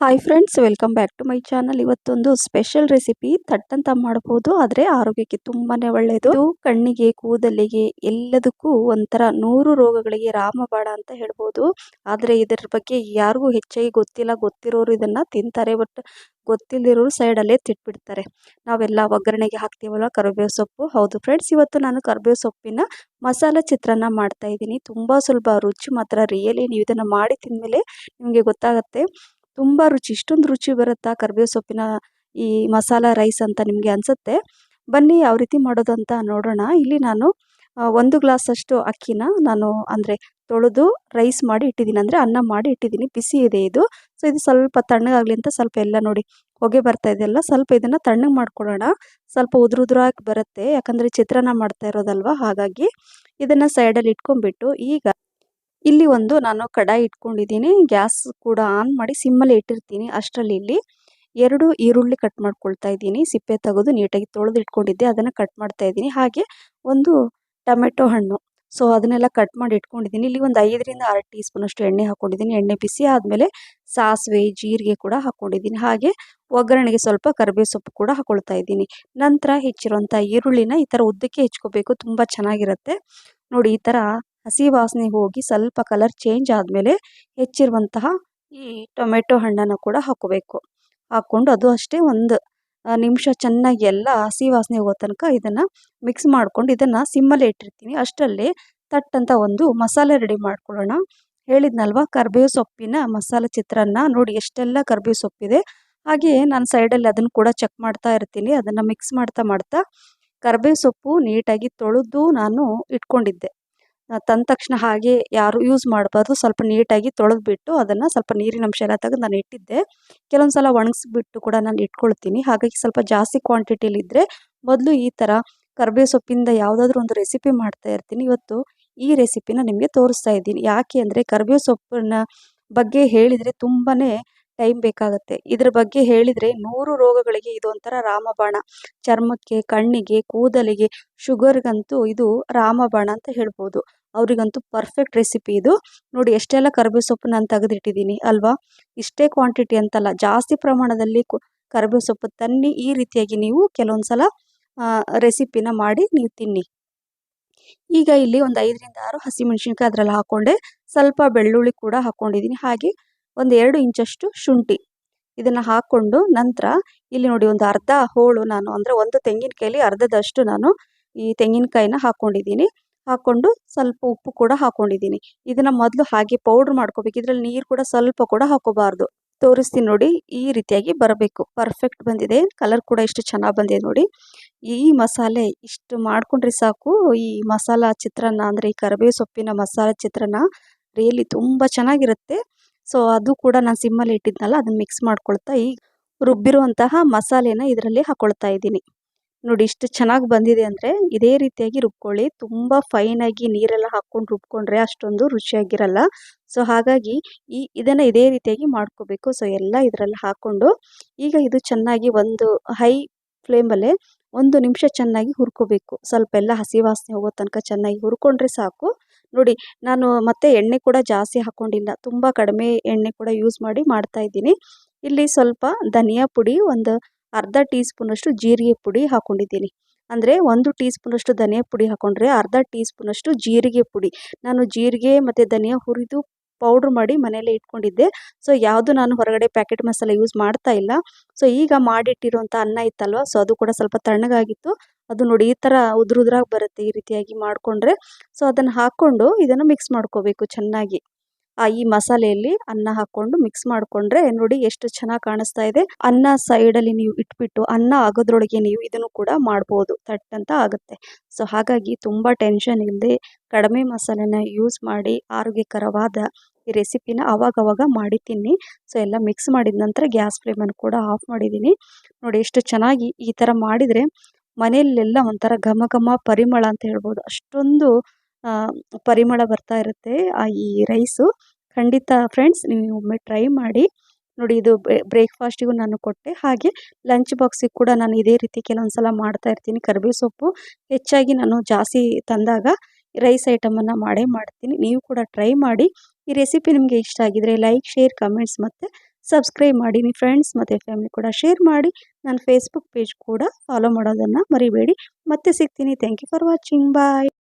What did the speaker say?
Hi friends welcome back to my channel ಇವತ್ತೊಂದು special recipe ತಟ್ಟಂತ ಮಾಡ್ಬೋದು, ಆದರೆ ಆರೋಗ್ಯಕ್ಕೆ ತುಂಬಾನೇ ಒಳ್ಳೆಯದು ಕಣ್ಣಿಗೆ, ಕೂದಲಿಗೆ ಎಲ್ಲದಕ್ಕೂ ಒಂಥರ ನೂರು ರೋಗಗಳಿಗೆ ರಾಮಬಾಣ ಅಂತ ಹೇಳ್ಬೋದು. ಆದರೆ ಇದರ ಬಗ್ಗೆ ಯಾರಿಗೂ ಹೆಚ್ಚಾಗಿ ಗೊತ್ತಿಲ್ಲ, ಗೊತ್ತಿರೋರು ಇದನ್ನು ತಿಂತಾರೆ ಬಟ್ ಗೊತ್ತಿಲ್ಲದಿರೋರು ಸೈಡಲ್ಲೇ ತಿಟ್ಬಿಡ್ತಾರೆ. ನಾವೆಲ್ಲ ಒಗ್ಗರಣೆಗೆ ಹಾಕ್ತೀವಲ್ಲ ಕರಿಬೇವು ಸೊಪ್ಪು? ಹೌದು ಫ್ರೆಂಡ್ಸ್ ಇವತ್ತು ನಾನು ಕರಿಬೇವು ಸೊಪ್ಪಿನ ಮಸಾಲ ಚಿತ್ರಾನ್ನ ಮಾಡ್ತಾ ಇದ್ದೀನಿ. ತುಂಬ ಸುಲಭ ರುಚಿ ಮಾತ್ರ ರಿಯಲಿ ನೀವು ಇದನ್ನು ಮಾಡಿ ತಿಂದಮೇಲೆ ನಿಮಗೆ ಗೊತ್ತಾಗುತ್ತೆ. ತುಂಬ ರುಚಿ, ಇಷ್ಟೊಂದು ರುಚಿ ಬರುತ್ತಾ ಕರಿಬೇವು ಸೊಪ್ಪಿನ ಈ ಮಸಾಲ ರೈಸ್ ಅಂತ ನಿಮಗೆ ಅನಿಸುತ್ತೆ? ಬನ್ನಿ ಯಾವ ರೀತಿ ಮಾಡೋದು ಅಂತ ನೋಡೋಣ. ಇಲ್ಲಿ ನಾನು ಒಂದು ಒಂದು ಗ್ಲಾಸಷ್ಟು ಅಕ್ಕಿನ ನಾನು ಅಂದರೆ ತೊಳೆದು ರೈಸ್ ಮಾಡಿ ಇಟ್ಟಿದ್ದೀನಿ. ಅಂದರೆ ಅನ್ನ ಮಾಡಿ ಇಟ್ಟಿದ್ದೀನಿ. ಬಿಸಿ ಇದೆ ಇದು. ಸೊ, ಇದು ಸ್ವಲ್ಪ ತಣ್ಣಗಾಗಲಿ ಅಂತ ಸ್ವಲ್ಪ ಎಲ್ಲ ನೋಡಿ. ಹೊಗೆ ಬರ್ತಾ ಇದೆಯಲ್ಲ ಸ್ವಲ್ಪ ಇದನ್ನು ತಣ್ಣಗೆ ಮಾಡ್ಕೊಳ್ಳೋಣ ಸ್ವಲ್ಪ ಉದುರು ಉದುರಾಗಿ ಬರುತ್ತೆ. ಯಾಕಂದರೆ ಚಿತ್ರಾನ್ನ ಮಾಡ್ತಾ ಇರೋದಲ್ವ? ಹಾಗಾಗಿ ಇದನ್ನು ಸೈಡಲ್ಲಿ ಇಟ್ಕೊಂಡ್ಬಿಟ್ಟು ಈಗ ಇಲ್ಲಿ ಒಂದು ನಾನು ಕಡಾಯಿ ಇಟ್ಕೊಂಡಿದ್ದೀನಿ. ಗ್ಯಾಸ್ ಕೂಡ ಆನ್ ಮಾಡಿ ಸಿಮ್ಮಲ್ಲಿ ಇಟ್ಟಿರ್ತೀನಿ ಅಷ್ಟರಲ್ಲಿ ಇಲ್ಲಿ. ಎರಡು ಈರುಳ್ಳಿ ಕಟ್ ಮಾಡ್ಕೊಳ್ತಾ ಇದ್ದೀನಿ. ಸಿಪ್ಪೆ ತೆಗೆದು ನೀಟಾಗಿ ತೊಳೆದು ಇಟ್ಕೊಂಡಿದ್ದೆ. ಅದನ್ನು ಕಟ್ ಮಾಡ್ತಾ ಇದ್ದೀನಿ. ಹಾಗೆ ಒಂದು ಟೊಮೆಟೊ ಹಣ್ಣು. ಸೊ, ಅದನ್ನೆಲ್ಲ ಕಟ್ ಮಾಡಿ ಇಟ್ಕೊಂಡಿದ್ದೀನಿ. ಇಲ್ಲಿ ಒಂದು ಐದರಿಂದ ಆರು ಟೀ ಸ್ಪೂನಷ್ಟು ಎಣ್ಣೆ ಹಾಕ್ಕೊಂಡಿದ್ದೀನಿ ಎಣ್ಣೆ ಬಿಸಿ ಆದಮೇಲೆ ಸಾಸಿವೆ, ಜೀರಿಗೆ ಕೂಡ ಹಾಕ್ಕೊಂಡಿದ್ದೀನಿ ಹಾಗೆ ಒಗ್ಗರಣೆಗೆ ಸ್ವಲ್ಪ ಕರಿಬೇವು ಸೊಪ್ಪು ಕೂಡ ಹಾಕ್ಕೊಳ್ತಾ ಇದ್ದೀನಿ. ನಂತರ ಹೆಚ್ಚಿರುವಂಥ ಈರುಳ್ಳಿನ ಈ ಥರ ಉದ್ದಕ್ಕೆ ಹೆಚ್ಕೋಬೇಕು. ತುಂಬ ಚೆನ್ನಾಗಿರುತ್ತೆ. ನೋಡಿ, ಈ ಥರ ಹಸಿ ವಾಸನೆ ಹೋಗಿ ಸ್ವಲ್ಪ ಕಲರ್ ಚೇಂಜ್ ಆದಮೇಲೆ ಹೆಚ್ಚಿರುವಂತಹ ಈ ಟೊಮೆಟೊ ಹಣ್ಣನ್ನು ಕೂಡ ಹಾಕೋಬೇಕು. ಹಾಕ್ಕೊಂಡು ಅದು ಅಷ್ಟೇ ಒಂದು ನಿಮಿಷ ಚೆನ್ನಾಗಿ ಎಲ್ಲ ಹಸಿ ವಾಸನೆ ಹೋಗೋ ತನಕ ಇದನ್ನು ಮಿಕ್ಸ್ ಮಾಡ್ಕೊಂಡು ಇದನ್ನು ಸಿಮ್ಮಲ್ಲೇ ಇಟ್ಟಿರ್ತೀನಿ. ಅಷ್ಟರಲ್ಲಿ ತಟ್ಟಂತ ಒಂದು ಮಸಾಲೆ ರೆಡಿ ಮಾಡ್ಕೊಳ್ಳೋಣ. ಹೇಳಿದ್ನಲ್ವ, ಕರ್ಬೇವು ಸೊಪ್ಪಿನ ಮಸಾಲೆ ಚಿತ್ರಾನ್ನ ನೋಡಿ ಎಷ್ಟೆಲ್ಲ ಕರ್ಬೇವು ಸೊಪ್ಪಿದೆ. ಹಾಗೆ ನಾನು ಸೈಡಲ್ಲಿ ಅದನ್ನು ಕೂಡ ಚೆಕ್ ಮಾಡ್ತಾ ಇರ್ತೀನಿ. ಅದನ್ನು ಮಿಕ್ಸ್ ಮಾಡ್ತಾ ಮಾಡ್ತಾ ಕರ್ಬೇವು ಸೊಪ್ಪು ನೀಟಾಗಿ ತೊಳೆದು ನಾನು ಇಟ್ಕೊಂಡಿದ್ದೆ. ತಂದ ತಕ್ಷಣ ಹಾಗೆ ಯಾರು ಯೂಸ್ ಮಾಡಬಾರ್ದು. ಸ್ವಲ್ಪ ನೀಟಾಗಿ ತೊಳೆದ್ಬಿಟ್ಟು ಅದನ್ನು ಸ್ವಲ್ಪ ನೀರಿನ ಅಂಶ ಎಲ್ಲ ತೆಗೆದು ನಾನು ಇಟ್ಟಿದ್ದೆ. ಕೆಲವೊಂದು ಸಲ ಒಣಗಿಸ್ಬಿಟ್ಟು ಕೂಡ ನಾನು ಇಟ್ಕೊಳ್ತೀನಿ. ಹಾಗಾಗಿ ಸ್ವಲ್ಪ ಜಾಸ್ತಿ ಕ್ವಾಂಟಿಟಿಲಿದ್ದರೆ ಮೊದಲು ಈ ಥರ ಕರಿಬೇವು ಸೊಪ್ಪಿಂದ ಯಾವುದಾದ್ರೂ ಒಂದು ರೆಸಿಪಿ ಮಾಡ್ತಾ ಇರ್ತೀನಿ. ಇವತ್ತು ಈ ರೆಸಿಪಿನ ನಿಮಗೆ ತೋರಿಸ್ತಾ ಇದ್ದೀನಿ. ಯಾಕೆ ಅಂದರೆ ಕರಿಬೇವು ಸೊಪ್ಪಿನ ಬಗ್ಗೆ ಹೇಳಿದರೆ ತುಂಬಾ ಟೈಮ್ ಬೇಕಾಗುತ್ತೆ. ಇದ್ರ ಬಗ್ಗೆ ಹೇಳಿದರೆ ನೂರು ರೋಗಗಳಿಗೆ ಇದು ಒಂಥರ ರಾಮಬಾಣ. ಚರ್ಮಕ್ಕೆ, ಕಣ್ಣಿಗೆ, ಕೂದಲಿಗೆ ಶುಗರ್ಗಂತೂ ಇದು ರಾಮಬಾಣ ಅಂತ ಹೇಳ್ಬೋದು. ಅವರಿಗಂತೂ ಪರ್ಫೆಕ್ಟ್ ರೆಸಿಪಿ ಇದು. ನೋಡಿ, ಎಷ್ಟೆಲ್ಲ ಕರಿಬೇವು ಸೊಪ್ಪು ನಾನು ತೆಗೆದಿಟ್ಟಿದ್ದೀನಿ ಅಲ್ವಾ? ಇಷ್ಟೇ ಕ್ವಾಂಟಿಟಿ ಅಂತಲ್ಲ. ಜಾಸ್ತಿ ಪ್ರಮಾಣದಲ್ಲಿ ಕರಿಬೇವು ಸೊಪ್ಪು ತನ್ನಿ, ಈ ರೀತಿಯಾಗಿ ನೀವು ಕೆಲವೊಂದು ಸಲ ರೆಸಿಪಿನ ಮಾಡಿ ನೀವು ತಿನ್ನಿ. ಈಗ ಇಲ್ಲಿ ಒಂದು ಐದರಿಂದ ಆರು ಹಸಿಮೆಣ್ಸಿನ್ಕಾಯಿ ಅದರಲ್ಲಿ ಹಾಕ್ಕೊಂಡೆ ಸ್ವಲ್ಪ ಬೆಳ್ಳುಳ್ಳಿ ಕೂಡ ಹಾಕ್ಕೊಂಡಿದ್ದೀನಿ ಹಾಗೆ ಒಂದು ಎರಡು ಇಂಚಷ್ಟು ಶುಂಠಿ. ಇದನ್ನು ಹಾಕ್ಕೊಂಡು ನಂತರ ಇಲ್ಲಿ ನೋಡಿ ಒಂದು ಅರ್ಧ ಹೋಳು ನಾನು, ಅಂದರೆ ಒಂದು ತೆಂಗಿನಕಾಯಲ್ಲಿ ಅರ್ಧದಷ್ಟು ನಾನು ಈ ತೆಂಗಿನಕಾಯಿನ ಹಾಕ್ಕೊಂಡಿದ್ದೀನಿ ಹಾಕ್ಕೊಂಡು ಸ್ವಲ್ಪ ಉಪ್ಪು ಕೂಡ ಹಾಕ್ಕೊಂಡಿದ್ದೀನಿ ಇದನ್ನು ಮೊದಲು ಹಾಗೆ ಪೌಡ್ರ್ ಮಾಡ್ಕೋಬೇಕು. ಇದರಲ್ಲಿ ನೀರು ಕೂಡ ಸ್ವಲ್ಪ ಕೂಡ ಹಾಕೋಬಾರ್ದು ತೋರಿಸ್ತೀನಿ ನೋಡಿ, ಈ ರೀತಿಯಾಗಿ ಬರಬೇಕು. ಪರ್ಫೆಕ್ಟ್ ಬಂದಿದೆ. ಕಲರ್ ಕೂಡ ಎಷ್ಟು ಚೆನ್ನಾಗಿ ಬಂದಿದೆ ನೋಡಿ. ಈ ಮಸಾಲೆ ಇಷ್ಟು ಮಾಡ್ಕೊಂಡ್ರೆ ಸಾಕು. ಈ ಮಸಾಲ ಚಿತ್ರಾನ್ನ ಅಂದರೆ ಈ ಕರಿಬೇವು ಸೊಪ್ಪಿನ ಮಸಾಲ ಚಿತ್ರಾನ್ನ, ರಿಯಲಿ ತುಂಬ ಚೆನ್ನಾಗಿರುತ್ತೆ. ಸೊ ಅದು ಕೂಡ ನಾನು ಸಿಮ್ಮಲ್ಲಿ ಇಟ್ಟಿದ್ನಲ್ಲ ಅದನ್ನು ಮಿಕ್ಸ್ ಮಾಡ್ಕೊಳ್ತಾ ಈ ರುಬ್ಬಿರುವಂತಹ ಮಸಾಲೆನ ಇದರಲ್ಲಿ ಹಾಕ್ಕೊಳ್ತಾ ಇದ್ದೀನಿ. ನೋಡಿ ಇಷ್ಟು ಚೆನ್ನಾಗಿ ಬಂದಿದೆ ಅಂದರೆ ಇದೇ ರೀತಿಯಾಗಿ ರುಬ್ಕೊಳ್ಳಿ. ತುಂಬ ಫೈನಾಗಿ ನೀರೆಲ್ಲ ಹಾಕ್ಕೊಂಡು ರುಬ್ಕೊಂಡ್ರೆ ಅಷ್ಟೊಂದು ರುಚಿಯಾಗಿರಲ್ಲ. ಸೊ ಹಾಗಾಗಿ ಈ ಇದನ್ನು ಇದೇ ರೀತಿಯಾಗಿ ಮಾಡ್ಕೋಬೇಕು. ಸೊ ಎಲ್ಲ ಇದರಲ್ಲಿ ಹಾಕ್ಕೊಂಡು ಈಗ ಇದು ಚೆನ್ನಾಗಿ ಒಂದು ಹೈ ಫ್ಲೇಮಲ್ಲೇ ಒಂದು ನಿಮಿಷ ಚೆನ್ನಾಗಿ ಹುರ್ಕೋಬೇಕು. ಸ್ವಲ್ಪ ಎಲ್ಲ ಹಸಿ ವಾಸನೆ ಹೋಗೋ ತನಕ ಚೆನ್ನಾಗಿ ಹುರ್ಕೊಂಡ್ರೆ ಸಾಕು. ನೋಡಿ, ನಾನು ಮತ್ತೆ ಎಣ್ಣೆ ಕೂಡ ಜಾಸ್ತಿ ಹಾಕ್ಕೊಂಡಿಲ್ಲ ತುಂಬ ಕಡಿಮೆ ಎಣ್ಣೆ ಕೂಡ ಯೂಸ್ ಮಾಡಿ ಮಾಡ್ತಾ ಇದ್ದೀನಿ. ಇಲ್ಲಿ ಸ್ವಲ್ಪ ಧನಿಯಾ ಪುಡಿ, ಒಂದು ಅರ್ಧ ಟೀ ಸ್ಪೂನಷ್ಟು ಜೀರಿಗೆ ಪುಡಿ ಹಾಕ್ಕೊಂಡಿದ್ದೀನಿ ಅಂದರೆ ಒಂದು ಟೀ ಸ್ಪೂನಷ್ಟು ಧನಿಯಾ ಪುಡಿ ಹಾಕ್ಕೊಂಡ್ರೆ ಅರ್ಧ ಟೀ ಸ್ಪೂನಷ್ಟು ಜೀರಿಗೆ ಪುಡಿ. ನಾನು ಜೀರಿಗೆ ಮತ್ತು ಧನಿಯಾ ಹುರಿದು ಪೌಡ್ರ್ ಮಾಡಿ ಮನೆಯಲ್ಲೇ ಇಟ್ಕೊಂಡಿದ್ದೆ. ಸೊ ಯಾವುದು ನಾನು ಹೊರಗಡೆ ಪ್ಯಾಕೆಟ್ ಮಸಾಲೆ ಯೂಸ್ ಮಾಡ್ತಾ ಇಲ್ಲ. ಸೊ ಈಗ ಮಾಡಿಟ್ಟಿರುವಂಥ ಅನ್ನ ಇತ್ತಲ್ವ? ಸೊ ಅದು ಕೂಡ ಸ್ವಲ್ಪ ತಣ್ಣಗಾಗಿತ್ತು. ಅದು ನೋಡಿ ಈ ಥರ ಉದುರು ಉದ್ರಾಗಿ ಬರುತ್ತೆ ಈ ರೀತಿಯಾಗಿ ಮಾಡಿಕೊಂಡ್ರೆ. ಸೊ ಅದನ್ನು ಹಾಕ್ಕೊಂಡು ಇದನ್ನು ಮಿಕ್ಸ್ ಮಾಡ್ಕೋಬೇಕು ಚೆನ್ನಾಗಿ. ಆ ಈ ಮಸಾಲೆಯಲ್ಲಿ ಅನ್ನ ಹಾಕ್ಕೊಂಡು ಮಿಕ್ಸ್ ಮಾಡಿಕೊಂಡ್ರೆ ನೋಡಿ ಎಷ್ಟು ಚೆನ್ನಾಗಿ ಕಾಣಿಸ್ತಾ ಇದೆ. ಅನ್ನ ಸೈಡಲ್ಲಿ ನೀವು ಇಟ್ಬಿಟ್ಟು ಅನ್ನ ಆಗೋದ್ರೊಳಗೆ ನೀವು ಇದನ್ನು ಕೂಡ ಮಾಡ್ಬೋದು. ತಟ್ ಅಂತ ಆಗುತ್ತೆ. ಸೊ ಹಾಗಾಗಿ ತುಂಬ ಟೆನ್ಷನ್ ಇಲ್ಲದೆ ಕಡಿಮೆ ಮಸಾಲೆನ ಯೂಸ್ ಮಾಡಿ ಆರೋಗ್ಯಕರವಾದ ಈ ರೆಸಿಪಿನ ಅವಾಗವಾಗ ಮಾಡಿ ತಿನ್ನಿ ಸೊ ಎಲ್ಲ ಮಿಕ್ಸ್ ಮಾಡಿದ ನಂತರ ಗ್ಯಾಸ್ ಫ್ಲೇಮನ್ನು ಕೂಡ ಆಫ್ ಮಾಡಿದ್ದೀನಿ. ನೋಡಿ ಎಷ್ಟು ಚೆನ್ನಾಗಿ ಈ ಥರ ಮಾಡಿದರೆ ಮನೆಯಲ್ಲೆಲ್ಲ ಒಂಥರ ಘಮ ಘಮ ಪರಿಮಳ ಅಂತ ಹೇಳ್ಬೋದು. ಅಷ್ಟೊಂದು ಪರಿಮಳ ಬರ್ತಾ ಇರುತ್ತೆ ಆ ಈ ರೈಸು ಖಂಡಿತ ಫ್ರೆಂಡ್ಸ್ ನೀವು ಒಮ್ಮೆ ಟ್ರೈ ಮಾಡಿ. ನೋಡಿ ಇದು ಬ್ರೇಕ್ಫಾಸ್ಟಿಗೂ ನಾನು ಕೊಟ್ಟೆ. ಹಾಗೆ ಲಂಚ್ ಬಾಕ್ಸಿಗೆ ಕೂಡ ನಾನು ಇದೇ ರೀತಿ ಕೆಲವೊಂದು ಸಲ ಮಾಡ್ತಾ ಇರ್ತೀನಿ. ಕರಿಬೇವು ಸೊಪ್ಪು ಹೆಚ್ಚಾಗಿ ನಾನು ಜಾಸ್ತಿ ತಂದಾಗ ರೈಸ್ ಐಟಮನ್ನು ಮಾಡೇ ಮಾಡ್ತೀನಿ. ನೀವು ಕೂಡ ಟ್ರೈ ಮಾಡಿ. ಈ ರೆಸಿಪಿ ನಿಮಗೆ ಇಷ್ಟ ಆಗಿದರೆ ಲೈಕ್ ಶೇರ್ ಕಮೆಂಟ್ಸ್ ಮತ್ತು ಸಬ್ಸ್ಕ್ರೈಬ್ ಮಾಡಿ ನಿಮ್ಮ ಫ್ರೆಂಡ್ಸ್ ಮತ್ತು ಫ್ಯಾಮಿಲಿ ಕೂಡ ಶೇರ್ ಮಾಡಿ. ನನ್ನ ಫೇಸ್ಬುಕ್ ಪೇಜ್ ಕೂಡ ಫಾಲೋ ಮಾಡೋದನ್ನು ಮರಿಬೇಡಿ. ಮತ್ತೆ ಸಿಗ್ತೀನಿ. Thank you for watching bye